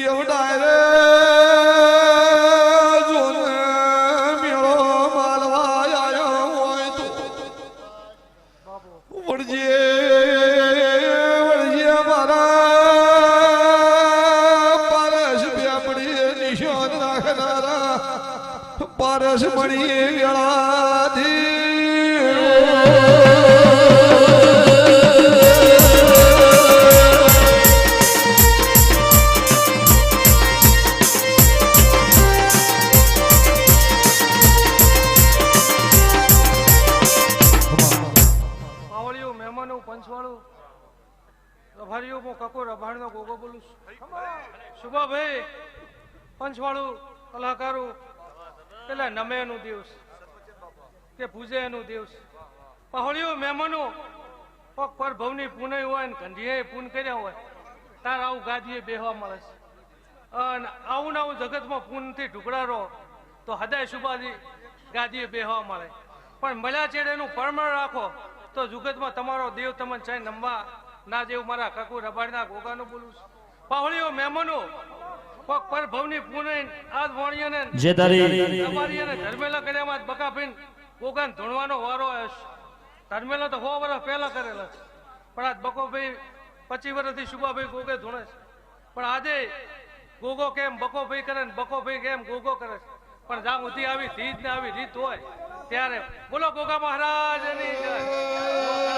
દેવડાય રે જોને મેળો માલવા આયો હોય તો વળજે વળજે મારા પારસ બેપડી નિશાન માવળિયું મહેમાનો પંચવાળું રભારીઓ, હું કકો રભાણનો ગોગો બોલું શુભાભાઈ પંચવાળું કલાકારો, પેલા નમે એનું દિવસ કે પૂજે એનું દિવસ. પહોળિયો મહેમાનો, પગ પર ભવની પૂનય હોય ને કંઢીએ પૂન કર્યા હોય, તાર આવું ગાદીએ બેહવા મળે છે. અને આવું ને આવું જગતમાં પૂનથી ઢુકડારો તો હદાય શુભાજી ગાદીએ બેહવા મળે. પણ મળ્યા છેડે એનું પરમળ રાખો તો જુગતમાં તમારો દેવ તમને ચાઈ નમવા ના જેવું મારા કાકુ રબાડના ગોગાનું બોલું છું. પાવળીઓ મહેમાનો પગ પર ભવની પૂને આજ વાણીઓને જે તારી તમારી અને ધર્મેલા કર્યામાં જ બકાફીન ગોગાન ધૂણવાનો વારો ધર્મેલા તો હો વર્ષ પહેલા કરેલા છે. પણ આજ બકો ભાઈ પચીસ વર્ષથી શુભાભાઈ ગોગે ધૂણે છે. પણ આજે ગોગો કેમ બકો ભાઈ કરે ને બકોભાઈ કેમ ગોગો કરે છે? પણ જ્યાં સુધી આવી રીત ને આવી રીત હોય ત્યારે બોલો ગોગા મહારાજની જય.